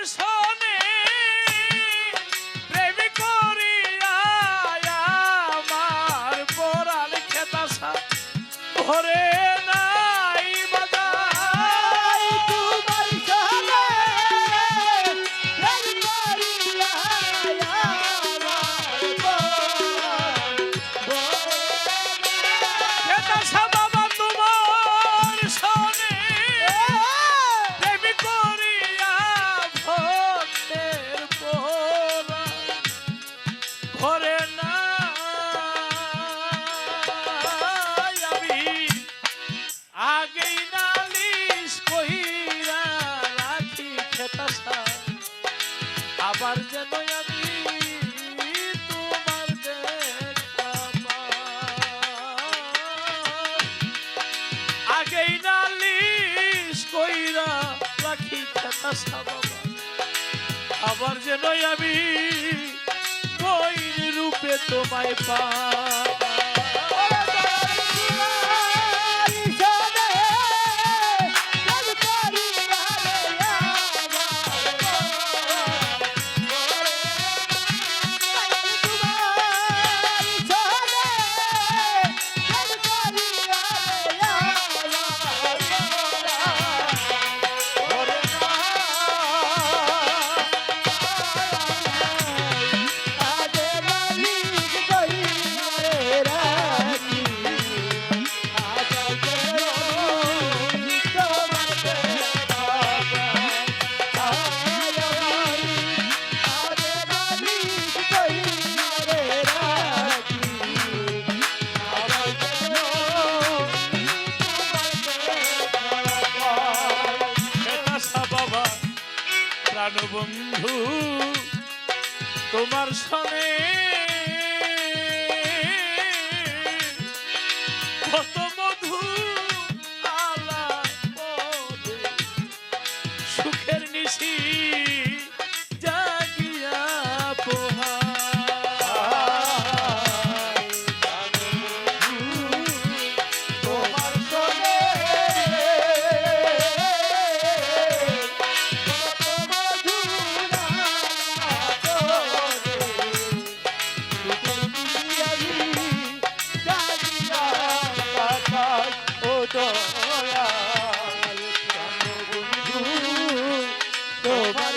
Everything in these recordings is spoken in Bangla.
Brothers. যেন আমি বই রূপে তোমায় পা Apostol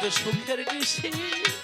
এত সুখের বিষয়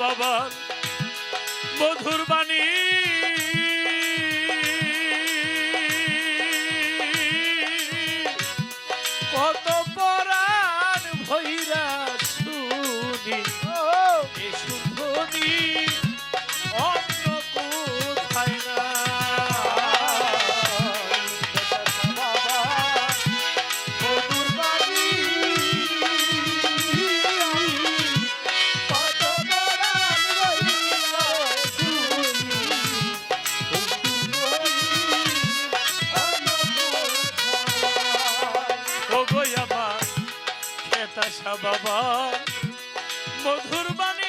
বাবা মধুর বাণী। আচ্ছা বাবা মধুর বাণী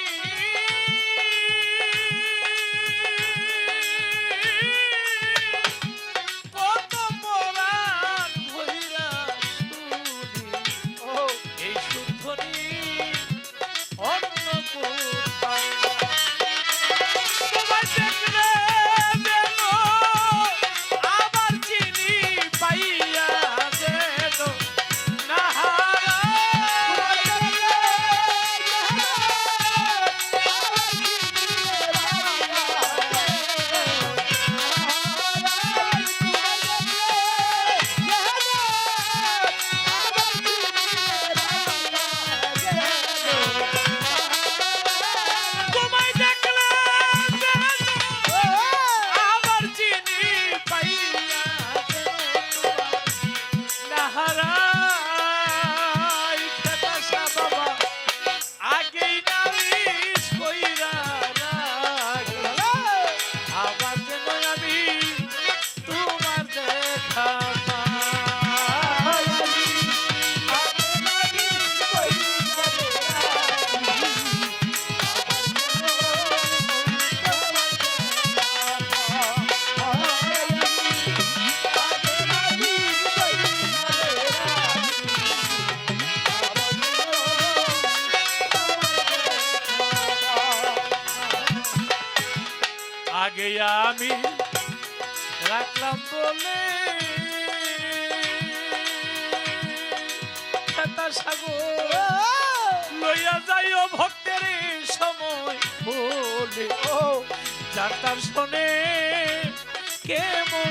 আগে আমি রাখলাম বলে সাগর। লইয়া যাইও ভক্তের সময় বলে, ও যার তার শোনে কেমন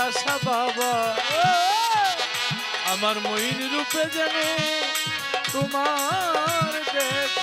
বাতাসা বাবা। আমার মহিন রূপে যেন তোমার দেখ